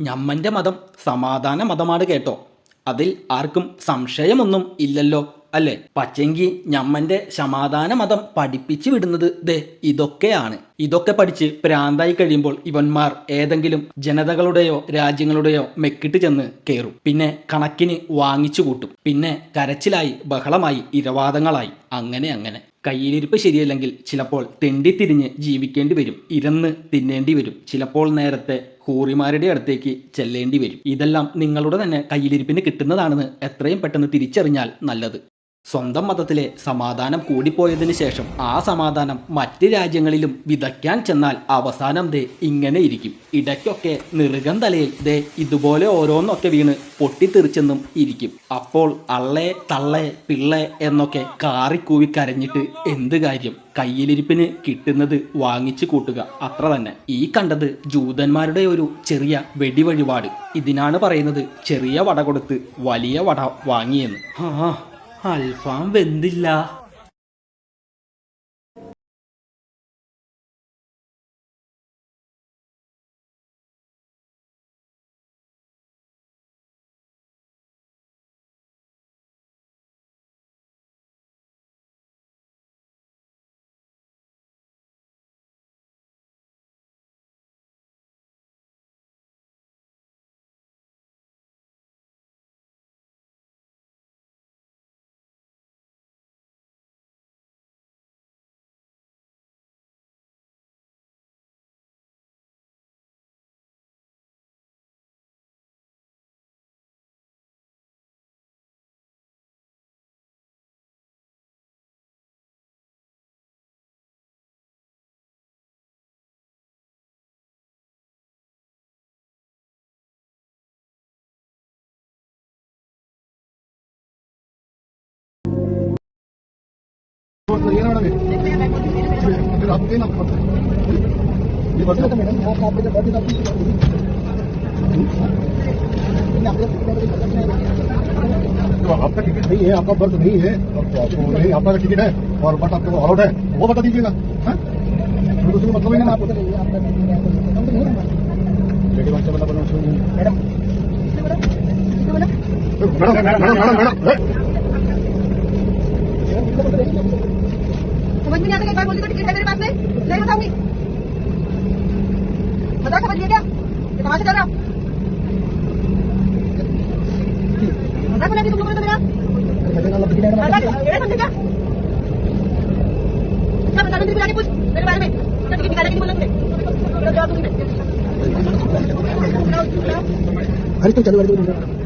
ഞമ്മന്റെ മതം സമാധാന മതമാണ് കേട്ടോ. അതിൽ ആർക്കും സംശയമൊന്നും ഇല്ലല്ലോ അല്ലേ? പച്ചെങ്കി ഞമ്മന്റെ സമാധാന മതം പഠിപ്പിച്ചു വിടുന്നത് ദേ ഇതൊക്കെയാണ്. ഇതൊക്കെ പഠിച്ച് പ്രാന്തായി കഴിയുമ്പോൾ ഇവന്മാർ ഏതെങ്കിലും ജനതകളുടെയോ രാജ്യങ്ങളുടെയോ മെക്കിട്ട് ചെന്ന് കയറും പിന്നെ കണക്കിന് വാങ്ങിച്ചു കൂട്ടും. പിന്നെ കരച്ചിലായി ബഹളമായി ഇരവാദങ്ങളായി. അങ്ങനെ അങ്ങനെ. കയ്യിലിരിപ്പ് ശരിയല്ലെങ്കിൽ ചിലപ്പോൾ തെണ്ടിത്തിരിഞ്ഞ് ജീവിക്കേണ്ടി വരും. ഇരന്ന് തിന്നേണ്ടി വരും. ചിലപ്പോൾ നേരത്തെ ഹൂറിമാരുടെ അടുത്തേക്ക് ചെല്ലേണ്ടി വരും. ഇതെല്ലാം നിങ്ങളുടെ തന്നെ കയ്യിലിരിപ്പിന് കിട്ടുന്നതാണെന്ന് എത്രയും പെട്ടെന്ന് തിരിച്ചറിഞ്ഞാൽ നല്ലത്. സ്വന്തം മതത്തിലെ സമാധാനം കൂടിപ്പോയതിന് ശേഷം ആ സമാധാനം മറ്റ് രാജ്യങ്ങളിലും വിതയ്ക്കാൻ ചെന്നാൽ അവസാനം ദേ ഇങ്ങനെ ഇരിക്കും. ഇടയ്ക്കൊക്കെ നിറുകം തലയിൽ ദേ ഇതുപോലെ ഓരോന്നൊക്കെ വീണ് പൊട്ടിത്തെറിച്ചെന്നും ഇരിക്കും. അപ്പോൾ അള്ളേ തള്ളേ പിള്ളേ എന്നൊക്കെ കാറിക്കൂവി കരഞ്ഞിട്ട് എന്ത് കാര്യം? കയ്യിലിരിപ്പിന് കിട്ടുന്നത് വാങ്ങിച്ചു കൂട്ടുക. അത്ര തന്നെ. ഈ കണ്ടത് ജൂതന്മാരുടെ ഒരു ചെറിയ വെടിവഴിപാട്. ഇതിനാണ് പറയുന്നത് ചെറിയ വട കൊടുത്ത് വലിയ വട വാങ്ങിയെന്ന്. ആ അൽഫാം വെന്തില്ല. आपका टिकट नहीं है आपका बर्थ नहीं है तो आपको नहीं आपका टिकट है और बट आपको अलाउड है वो बता दीजिएगा हाँ? दूसरे मतलब ही ना आपको madam madam madam madam madam समझ में नहीं आता एक तो टिकट है मेरे पास में? नहीं बताऊँगी मज़ाक समझ लिया क्या? तमाशा कर रहा तुम तो मेरा बता में मैं। अरे तो चलो चलो।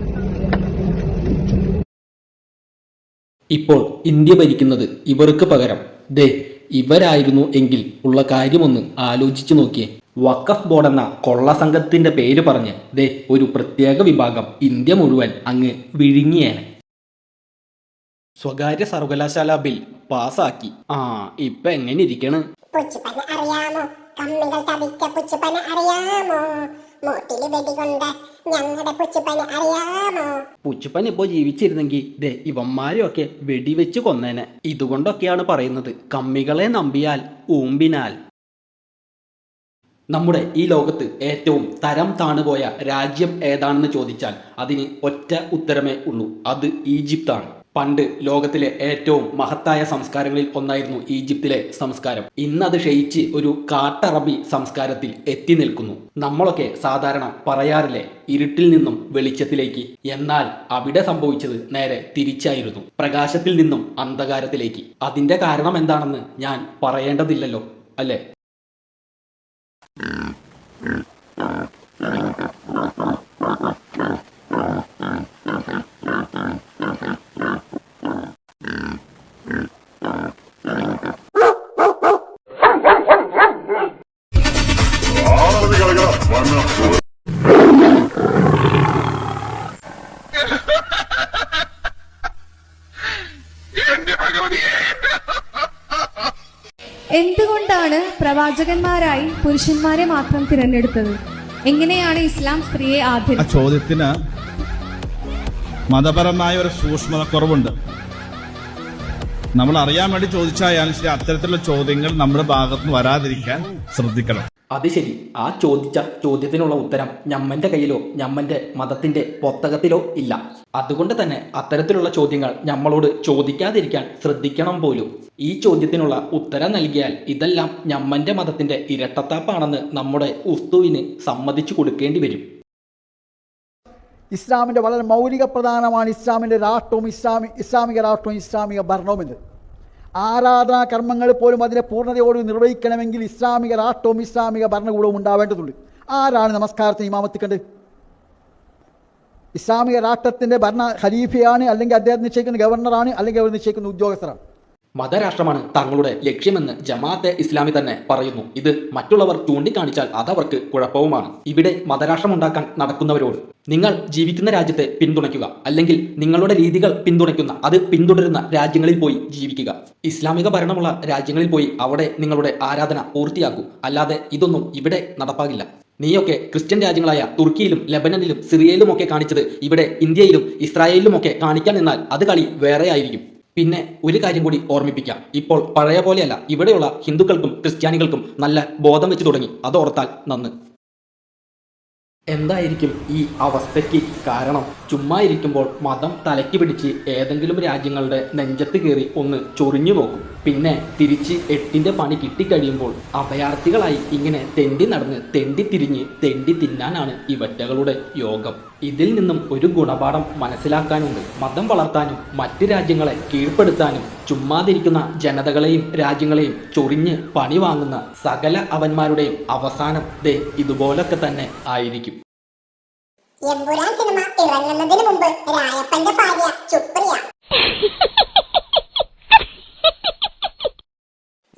ഇപ്പോൾ ഇന്ത്യ ഭരിക്കുന്നത് ഇവർക്ക് പകരം. ദേ ഇവരായിരുന്നു എങ്കിൽ ഉള്ള കാര്യമൊന്ന് ആലോചിച്ചു നോക്കിയേ. വഖഫ് ബോർഡ് എന്ന കൊള്ള സംഘത്തിന്റെ പേര് പറഞ്ഞ് ദേ ഒരു പ്രത്യേക വിഭാഗം ഇന്ത്യ മുഴുവൻ അങ്ങ് വിഴുങ്ങിയേനെ. സ്വകാര്യ സർവകലാശാല ബിൽ പാസാക്കി. ആ ഇപ്പൊ എങ്ങനെ ഇരിക്കണ്? അറിയാമോ? കമ്മികൾ അറിയാമോ? മൂട്ടിൽ ഇപ്പോ ഞങ്ങളുടെ അറിയാമോ? ഇപ്പോൾ ജീവിച്ചിരുന്നെങ്കിൽ ദേ ഇവന്മാരെയൊക്കെ വെടിവെച്ച് കൊന്നേനെ. ഇതുകൊണ്ടൊക്കെയാണ് പറയുന്നത് കമ്മികളെ നമ്പിയാൽ ഊമ്പിനാൽ. നമ്മുടെ ഈ ലോകത്ത് ഏറ്റവും തരം താണുപോയ രാജ്യം ഏതാണെന്ന് ചോദിച്ചാൽ അതിന് ഒറ്റ ഉത്തരമേ ഉള്ളൂ. അത് ഈജിപ്താണ്. പണ്ട് ലോകത്തിലെ ഏറ്റവും മഹത്തായ സംസ്കാരങ്ങളിൽ ഒന്നായിരുന്നു ഈജിപ്തിലെ സംസ്കാരം. ഇന്നത് ക്ഷയിച്ച് ഒരു കാട്ടറബി സംസ്കാരത്തിൽ എത്തി നിൽക്കുന്നു. നമ്മളൊക്കെ സാധാരണ പറയാറില്ലേ ഇരുട്ടിൽ നിന്നും വെളിച്ചത്തിലേക്ക്. എന്നാൽ അവിടെ സംഭവിച്ചത് നേരെ തിരിച്ചായിരുന്നു. പ്രകാശത്തിൽ നിന്നും അന്ധകാരത്തിലേക്ക്. അതിന്റെ കാരണം എന്താണെന്ന് ഞാൻ പറയേണ്ടതില്ലല്ലോ അല്ലേ? പുരുഷന്മാരെ മാത്രം തിരഞ്ഞെടുത്തത്? എങ്ങനെയാണ് ഇസ്ലാം സ്ത്രീയെ ആ ആദരിച്ചത്? ചോദ്യത്തിന് മതപരമായ ഒരു സൂക്ഷ്മത കുറവുണ്ട്. നമ്മൾ അറിയാൻ വേണ്ടി ചോദിച്ചാൽ ശരി അത്തരത്തിലുള്ള ചോദ്യങ്ങൾ നമ്മുടെ ഭാഗത്ത് നിന്ന് വരാതിരിക്കാൻ ശ്രദ്ധിക്കണം. അത് ശരി. ആ ചോദിച്ച ചോദ്യത്തിനുള്ള ഉത്തരം ഞമ്മന്റെ കയ്യിലോ ഞമ്മന്റെ മതത്തിന്റെ പുസ്തകത്തിലോ ഇല്ല. അതുകൊണ്ട് തന്നെ അത്തരത്തിലുള്ള ചോദ്യങ്ങൾ ഞമ്മളോട് ചോദിക്കാതിരിക്കാൻ ശ്രദ്ധിക്കണം പോലും. ഈ ചോദ്യത്തിനുള്ള ഉത്തരം നൽകിയാൽ ഇതെല്ലാം ഞമ്മന്റെ മതത്തിന്റെ ഇരട്ടത്താപ്പാണെന്ന് നമ്മുടെ ഉസ്തുവിന് സമ്മതിച്ചു കൊടുക്കേണ്ടി വരും. ഇസ്ലാമിന്റെ വളരെ മൗലിക പ്രധാനമാണ് ഇസ്ലാമിന്റെ രാഷ്ട്രവും ഇസ്ലാമി ഇസ്ലാമിക രാഷ്ട്രവും ഇസ്ലാമിക ഭരണവും എന്ന് ആരാധനാ കർമ്മങ്ങൾ പോലും അതിനെ പൂർണതയോട് നിർവഹിക്കണമെങ്കിൽ ഇസ്ലാമിക രാഷ്ട്രവും ഇസ്ലാമിക ഭരണകൂടവും ഉണ്ടാവേണ്ടതുണ്ട്. ആരാണ് നമസ്കാരത്തിന് ഇമാമത്ത് കണ്ട് ഇസ്ലാമിക രാഷ്ട്രത്തിന്റെ ഭരണ ഖലീഫയാണ് അല്ലെങ്കിൽ അദ്ദേഹം നിശ്ചയിക്കുന്ന ഗവർണറാണ് അല്ലെങ്കിൽ അവർ നിശ്ചയിക്കുന്ന ഉദ്യോഗസ്ഥരാണ്. മതരാഷ്ട്രമാണ് തങ്ങളുടെ ലക്ഷ്യമെന്ന് ജമാഅത്തെ ഇസ്ലാമി തന്നെ പറയുന്നു. ഇത് മറ്റുള്ളവർ ചൂണ്ടിക്കാണിച്ചാൽ അതവർക്ക് കുഴപ്പവുമാണ്. ഇവിടെ മതരാഷ്ട്രമുണ്ടാക്കാൻ നടക്കുന്നവരോട് നിങ്ങൾ ജീവിക്കുന്ന രാജ്യത്തെ പിന്തുണയ്ക്കുക. അല്ലെങ്കിൽ നിങ്ങളുടെ രീതികൾ പിന്തുണയ്ക്കുന്ന അത് പിന്തുടരുന്ന രാജ്യങ്ങളിൽ പോയി ജീവിക്കുക. ഇസ്ലാമിക ഭരണമുള്ള രാജ്യങ്ങളിൽ പോയി അവിടെ നിങ്ങളുടെ ആരാധന പൂർത്തിയാക്കൂ. അല്ലാതെ ഇതൊന്നും ഇവിടെ നടപ്പാകില്ല. നീയൊക്കെ ക്രിസ്ത്യൻ രാജ്യങ്ങളായ തുർക്കിയിലും ലബനനിലും സിറിയയിലും ഒക്കെ കാണിച്ചത് ഇവിടെ ഇന്ത്യയിലും ഇസ്രായേലിലുമൊക്കെ കാണിക്കാൻ നിന്നാൽ അത് കളി വേറെ ആയിരിക്കും പിന്നെ ഒരു കാര്യം കൂടി ഓർമ്മിപ്പിക്കാം. ഇപ്പോൾ പഴയ പോലെയല്ല ഇവിടെയുള്ള ഹിന്ദുക്കൾക്കും ക്രിസ്ത്യാനികൾക്കും നല്ല ബോധം വെച്ച് തുടങ്ങി. അതോർത്താൽ നന്ന്. എന്തായിരിക്കും ഈ അവസ്ഥയ്ക്ക് കാരണം? ചുമ്മാ ഇരിക്കുമ്പോൾ മതം തലയ്ക്ക് പിടിച്ച് ഏതെങ്കിലും രാജ്യങ്ങളുടെ നെഞ്ചത്ത് കയറി ഒന്ന് ചൊറിഞ്ഞു നോക്കും. പിന്നെ തിരിച്ച് എട്ടിന്റെ പണി കിട്ടിക്കഴിയുമ്പോൾ അഭയാർത്ഥികളായി ഇങ്ങനെ തെണ്ടി നടന്ന് തെണ്ടി തിരിഞ്ഞ് തെണ്ടി തിന്നാനാണ് ഇവറ്റകളുടെ യോഗം. ഇതിൽ നിന്നും ഒരു ഗുണപാഠം മനസ്സിലാക്കാനുണ്ട്. മതം വളർത്താനും മറ്റ് രാജ്യങ്ങളെ കീഴ്പ്പെടുത്താനും ചുമ്മാതിരിക്കുന്ന ജനതകളെയും രാജ്യങ്ങളെയും ചൊറിഞ്ഞ് പണി വാങ്ങുന്ന സകല അവന്മാരുടെയും അവസാനം ദേ ഇതുപോലൊക്കെ തന്നെ ആയിരിക്കും. എമ്പുരാൻ സിനിമ ഇറങ്ങുന്നതിന് ഭാര്യ ചുപ്രിയ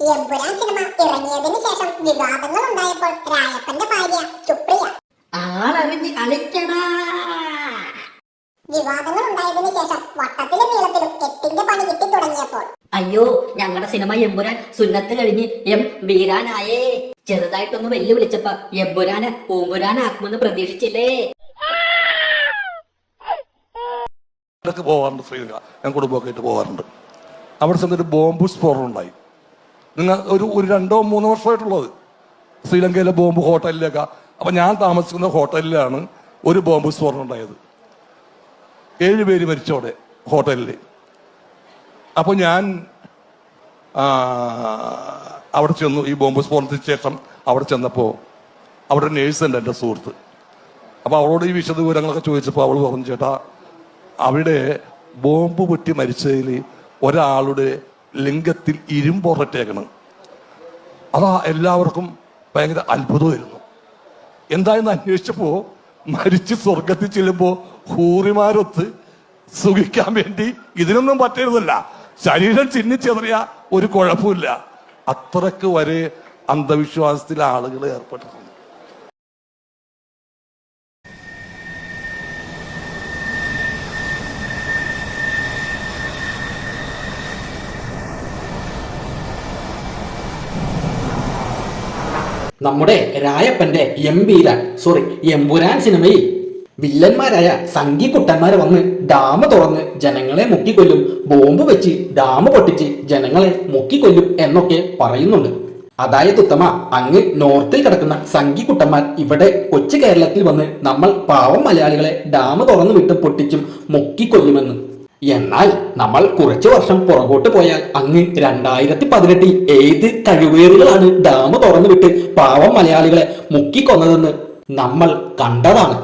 എമ്പുരാൻ സിനിമ ഇറങ്ങിയതിനു ശേഷം വിവാദങ്ങൾ ഉണ്ടായപ്പോൾ രായപ്പന്റെ ഭാര്യ ചുപ്രിയ ആളറിഞ്ഞ് കളിക്കടാ. വിവാദങ്ങൾ ഉണ്ടായതിനു ശേഷം വട്ടത്തിലും നീളത്തിലും എട്ടിന്റെ പണി കിട്ടി തുടങ്ങിയപ്പോൾ. അയ്യോ ഞങ്ങളുടെ സിനിമ എമ്പുരാൻ സുന്നത്ത് കഴിഞ്ഞ് എം വീരാനായേ. ചെറുതായിട്ടൊന്ന് വെല്ലു വിളിച്ചപ്പ എമ്പുരാന് പൂമ്പുരാനാക്കുമെന്ന് പ്രതീക്ഷിച്ചില്ലേ? ഇടയ്ക്ക് പോകാറുണ്ട് ശ്രീലങ്ക ഞാൻ കുടുംബമൊക്കെ ആയിട്ട് പോകാറുണ്ട് അവിടെ ചെന്നൊരു ബോംബ് സ്ഫോടനം ഉണ്ടായി നിങ്ങൾ ഒരു ഒരു രണ്ടോ മൂന്നോ വർഷമായിട്ടുള്ളത്. ശ്രീലങ്കയിലെ ബോംബ് ഹോട്ടലിലേക്ക് അപ്പൊ ഞാൻ താമസിക്കുന്ന ഹോട്ടലിലാണ് ഒരു ബോംബ് സ്ഫോടനം ഉണ്ടായത്. ഏഴ് പേര് മരിച്ചോടെ ഹോട്ടലിൽ അപ്പോൾ ഞാൻ അവിടെ ചെന്നു. ഈ ബോംബ് സ്ഫോടനത്തിന് ശേഷം അവിടെ ചെന്നപ്പോൾ അവിടെ നേഴ്സ് ഉണ്ട് എന്റെ സുഹൃത്ത്. അപ്പോൾ അവളോട് ഈ വിശദ വിവരങ്ങളൊക്കെ ചോദിച്ചപ്പോൾ അവൾ പറഞ്ഞു ചേട്ടാ അവിടെ ബോംബ് പൊട്ടി മരിച്ചതിൽ ഒരാളുടെ ലിംഗത്തിൽ ഇരുമ്പൊറട്ടേക്കണം അതാ എല്ലാവർക്കും ഭയങ്കര അത്ഭുതമായിരുന്നു. എന്തായെന്ന് അന്വേഷിച്ചപ്പോ മരിച്ച് സ്വർഗത്തിൽ ചെല്ലുമ്പോ ഹൂറിമാരൊത്ത് സുഖിക്കാൻ വേണ്ടി ഇതിനൊന്നും പറ്റരുതല്ല. ശരീരം ചിന്നിച്ചെറിയ ഒരു കുഴപ്പമില്ല. അത്രയ്ക്ക് വരെ അന്ധവിശ്വാസത്തിൽ ആളുകൾ ഏർപ്പെട്ടിട്ടുണ്ട് നമ്മുടെ രായപ്പന്റെ എംപീരാൻ സോറി എമ്പുരാൻ സിനിമയിൽ വില്ലന്മാരായ സംഘിക്കുട്ടന്മാർ വന്ന് ഡാം തുറന്ന് ജനങ്ങളെ മുക്കിക്കൊല്ലും ബോംബ് വെച്ച് ഡാം പൊട്ടിച്ച് ജനങ്ങളെ മുക്കിക്കൊല്ലും എന്നൊക്കെ പറയുന്നുണ്ട്. അതായത് ഉത്തമ അങ്ങ് നോർത്തിൽ കിടക്കുന്ന സംഘിക്കുട്ടന്മാർ ഇവിടെ കൊച്ചു കേരളത്തിൽ വന്ന് നമ്മൾ പാവം മലയാളികളെ ഡാം തുറന്നു വിട്ട് പൊട്ടിച്ചും മുക്കിക്കൊല്ലുമെന്ന്. എന്നാൽ നമ്മൾ കുറച്ചു വർഷം പുറകോട്ട് പോയാൽ അങ്ങ് രണ്ടായിരത്തി പതിനെട്ടിൽ ഏത് കഴിവേറുകളാണ് ഡാം തുറന്നു വിട്ട് പാവം മലയാളികളെ മുക്കിക്കൊന്നതെന്ന് നമ്മൾ കണ്ടതാണ്.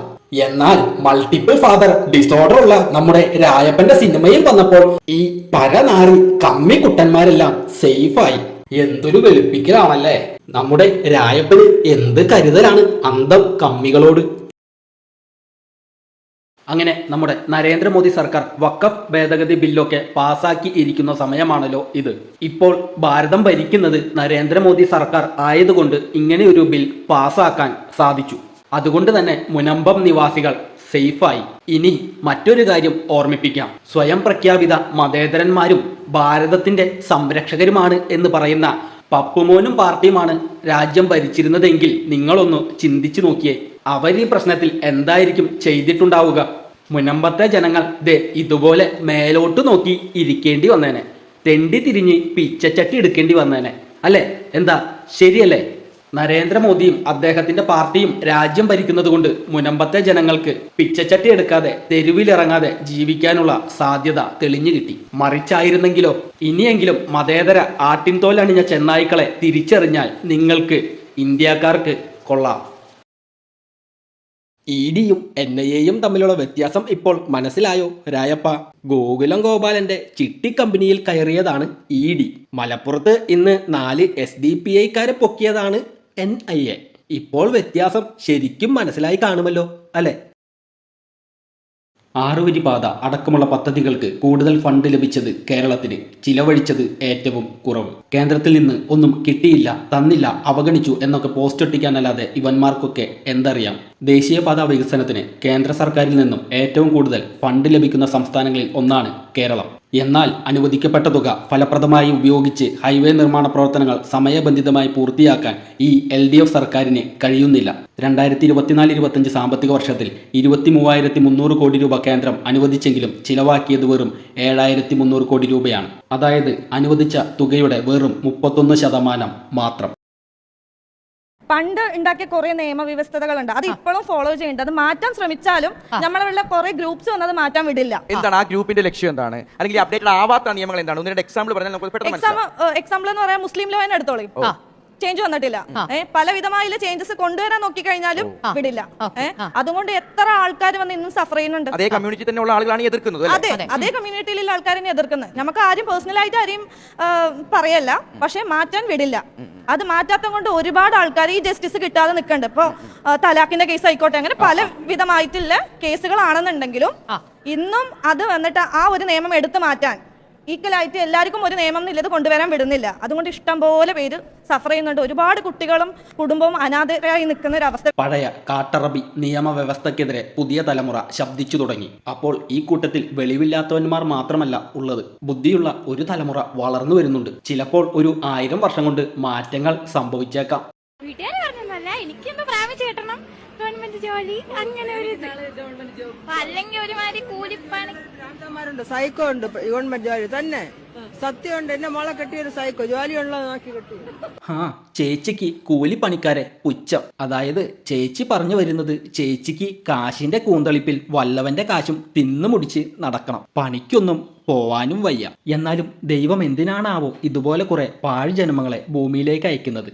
എന്നാൽ മൾട്ടിപ്പിൾ ഫാദർ ഡിസോർഡർ ഉള്ള നമ്മുടെ രായപ്പന്റെ സിനിമയിൽ വന്നപ്പോൾ ഈ പരനാറി കമ്മി കുട്ടന്മാരെല്ലാം സേഫായി എന്തൊരു വെളുപ്പിക്കലാണല്ലേ? നമ്മുടെ രായപ്പന് എന്ത് കരുതലാണ് അന്തം കമ്മികളോട്? അങ്ങനെ നമ്മുടെ നരേന്ദ്രമോദി സർക്കാർ വക്കഫ് ഭേദഗതി ബില്ലൊക്കെ പാസാക്കി ഇരിക്കുന്ന സമയമാണല്ലോ ഇത്. ഇപ്പോൾ ഭാരതം ഭരിക്കുന്നത് നരേന്ദ്രമോദി സർക്കാർ ആയതുകൊണ്ട് ഇങ്ങനെ ഒരു ബിൽ പാസാക്കാൻ സാധിച്ചു. അതുകൊണ്ട് തന്നെ മുനമ്പം നിവാസികൾ സേഫായി. ഇനി മറ്റൊരു കാര്യം ഓർമ്മിപ്പിക്കാം. സ്വയം പ്രഖ്യാപിത മതേതരന്മാരും ഭാരതത്തിന്റെ സംരക്ഷകരുമാണ് എന്ന് പറയുന്ന പപ്പുമോനും പാർട്ടിയുമാണ് രാജ്യം ഭരിച്ചിരുന്നതെങ്കിൽ നിങ്ങളൊന്ന് ചിന്തിച്ചു നോക്കിയേ. അവർ ഈ പ്രശ്നത്തിൽ എന്തായിരിക്കും ചെയ്തിട്ടുണ്ടാവുക? മുനമ്പത്തെ ജനങ്ങൾ ദേ ഇതുപോലെ മേലോട്ട് നോക്കി ഇരിക്കേണ്ടി വന്നേനെ. തെണ്ടി തിരിഞ്ഞ് പിച്ചച്ചട്ടി എടുക്കേണ്ടി വന്നേനെ. അല്ലേ? എന്താ? ശരിയല്ലേ? നരേന്ദ്രമോദിയും അദ്ദേഹത്തിന്റെ പാർട്ടിയും രാജ്യം ഭരിക്കുന്നത് കൊണ്ട് മുനമ്പത്തെ ജനങ്ങൾക്ക് പിച്ചച്ചട്ടി എടുക്കാതെ തെരുവിലിറങ്ങാതെ ജീവിക്കാനുള്ള സാധ്യത തെളിഞ്ഞു കിട്ടി. മറിച്ചായിരുന്നെങ്കിലോ? ഇനിയെങ്കിലും മതേതര ആട്ടിൻതോലണിഞ്ഞ ചെന്നായ്ക്കളെ തിരിച്ചറിഞ്ഞാൽ നിങ്ങൾക്ക് ഇന്ത്യക്കാർക്ക് കൊള്ളാം. ഇ ഡിയും എൻ ഐ എയും തമ്മിലുള്ള വ്യത്യാസം ഇപ്പോൾ മനസ്സിലായോ? രായപ്പ ഗോകുലം ഗോപാലന്റെ ചിട്ടി കമ്പനിയിൽ കയറിയതാണ് ഇ ഡി. മലപ്പുറത്ത് ഇന്ന് നാല് എസ് ഡി പി ഐക്കാരെ പൊക്കിയതാണ് എൻ ഐ എ. ഇപ്പോൾ വ്യത്യാസം ശരിക്കും മനസ്സിലായി കാണുമല്ലോ അല്ലെ? ആറുവരി പാത അടക്കമുള്ള പദ്ധതികൾക്ക് കൂടുതൽ ഫണ്ട് ലഭിച്ചത് കേരളത്തിന് ചിലവഴിച്ചത് ഏറ്റവും കുറവ്. കേന്ദ്രത്തിൽ നിന്ന് ഒന്നും കിട്ടിയില്ല തന്നില്ല അവഗണിച്ചു എന്നൊക്കെ പോസ്റ്റ് ഒട്ടിക്കാനല്ലാതെ ഇവന്മാർക്കൊക്കെ എന്തറിയാം? ദേശീയപാത വികസനത്തിന് കേന്ദ്ര സർക്കാരിൽ നിന്നും ഏറ്റവും കൂടുതൽ ഫണ്ട് ലഭിക്കുന്ന സംസ്ഥാനങ്ങളിൽ ഒന്നാണ് കേരളം. എന്നാൽ അനുവദിക്കപ്പെട്ട തുക ഫലപ്രദമായി ഉപയോഗിച്ച് ഹൈവേ നിർമ്മാണ പ്രവർത്തനങ്ങൾ സമയബന്ധിതമായി പൂർത്തിയാക്കാൻ ഈ എൽ ഡി എഫ് സർക്കാരിന് കഴിയുന്നില്ല. രണ്ടായിരത്തി ഇരുപത്തിനാല് ഇരുപത്തഞ്ച് സാമ്പത്തിക വർഷത്തിൽ ഇരുപത്തി മൂവായിരത്തി മുന്നൂറ് കോടി രൂപ കേന്ദ്രം അനുവദിച്ചെങ്കിലും ചിലവാക്കിയത് വെറും ഏഴായിരത്തി മുന്നൂറ് കോടി രൂപയാണ്. അതായത് അനുവദിച്ച തുകയുടെ വെറും മുപ്പത്തൊന്ന് ശതമാനം മാത്രം. പണ്ട് ഉണ്ടാക്കിയ കുറെ നിയമവ്യവസ്ഥതകളുണ്ട് അത് ഇപ്പോഴും ഫോളോ ചെയ്യേണ്ടത് അത് മാറ്റാൻ ശ്രമിച്ചാലും നമ്മളുള്ള കുറെ ഗ്രൂപ്പ്സ് വന്നത് മാറ്റാൻ വിടില്ല. എന്താണ് ആ ഗ്രൂപ്പിന്റെ ലക്ഷ്യം എന്താണ്? അല്ലെങ്കിൽ അപ്ഡേറ്റഡ് ആവാത്ത നിയമങ്ങൾ എന്താണ്? എക്സാമ്പിൾ പറഞ്ഞാൽ എക്സാമ്പിൾ എന്ന് പറയാൻ മുസ്ലിം ലോ എടുത്തോളൂ. ചേഞ്ച് വന്നിട്ടില്ല. ഏഹ് പല വിധമായുള്ള ചേഞ്ചസ് കൊണ്ടുവരാൻ നോക്കി കഴിഞ്ഞാലും വിടില്ല. ഏഹ് അതുകൊണ്ട് എത്ര ആൾക്കാർ വന്ന് ഇന്നും സഫർ ചെയ്യുന്നുണ്ട്? അതേ കമ്മ്യൂണിറ്റി തന്നെയുള്ള ആളുകളാണ് എതിർക്കുന്നത് അല്ലേ? അതെ അതേ. കമ്മ്യൂണിറ്റിയിലുള്ള ആൾക്കാരെ എതിർക്കുന്നത്. നമുക്ക് ആരും പേഴ്സണൽ ആയിട്ട് ആരെയും പറയല്ല. പക്ഷെ മാറ്റാൻ വിടില്ല. അത് മാറ്റാത്ത കൊണ്ട് ഒരുപാട് ആൾക്കാർ ഈ ജസ്റ്റിസ് കിട്ടാതെ നിൽക്കണ്ട് ഇപ്പൊ തലാക്കിന്റെ തലാഖിന്റെ കേസ് ആയിക്കോട്ടെ. അങ്ങനെ പല വിധമായിട്ടുള്ള കേസുകളാണെന്നുണ്ടെങ്കിലും ഇന്നും അത് വന്നിട്ട് ആ ഒരു നിയമം എടുത്തു മാറ്റാൻ ഈക്വൽ ആയിട്ട് എല്ലാവർക്കും ഒരു നിയമം എന്നുള്ളത് കൊണ്ടുവരാൻ വിടുന്നില്ല. അതുകൊണ്ട് ഇഷ്ടം പോലെ പേര് സഫർ ചെയ്യുന്നുണ്ട്. ഒരുപാട് കുട്ടികളും കുടുംബവും അനാഥരായി നിൽക്കുന്ന ഒരു അവസ്ഥ. പഴയ കാട്ടറബി നിയമവ്യവസ്ഥക്കെതിരെ പുതിയ തലമുറ ശബ്ദിച്ചു തുടങ്ങി. അപ്പോൾ ഈ കൂട്ടത്തിൽ വെളിവില്ലാത്തവന്മാർ മാത്രമല്ല ഉള്ളത്. ബുദ്ധിയുള്ള ഒരു തലമുറ വളർന്നു വരുന്നുണ്ട്. ചിലപ്പോൾ ഒരു ആയിരം വർഷം കൊണ്ട് മാറ്റങ്ങൾ സംഭവിച്ചേക്കാം. വീട്ടുകാർ പറഞ്ഞല്ല എനിക്കൊന്ന് പ്രാപിച്ചു കിട്ടണം. ഗവൺമെന്റ് ജോലി അങ്ങനെ ഒരു ഇത്. അല്ലെങ്കിൽ ഒരുമാതിരി കൂലിപ്പണി ണ്ട് സൈക്കോ ഉണ്ട് ഗവൺമെന്റ് ജോലി. തന്നെ. സത്യമുണ്ട് എന്നെ മോളെ കെട്ടിയൊരു സൈക്കോ ജോലിയുള്ള നോക്കി കെട്ടി. ആ ചേച്ചിക്ക് കൂലിപ്പണിക്കാരെ പുച്ഛം. അതായത് ചേച്ചി പറഞ്ഞു വരുന്നത് ചേച്ചിക്ക് കാശിന്റെ കൂന്തളിപ്പിൽ വല്ലവന്റെ കാശും തിന്നു മുടിച്ച് നടക്കണം. പണിക്കൊന്നും പോവാനും വയ്യ. എന്നാലും ദൈവം എന്തിനാണാവോ ഇതുപോലെ കുറെ പാഴ് ജന്മങ്ങളെ ഭൂമിയിലേക്ക് അയക്കുന്നത്.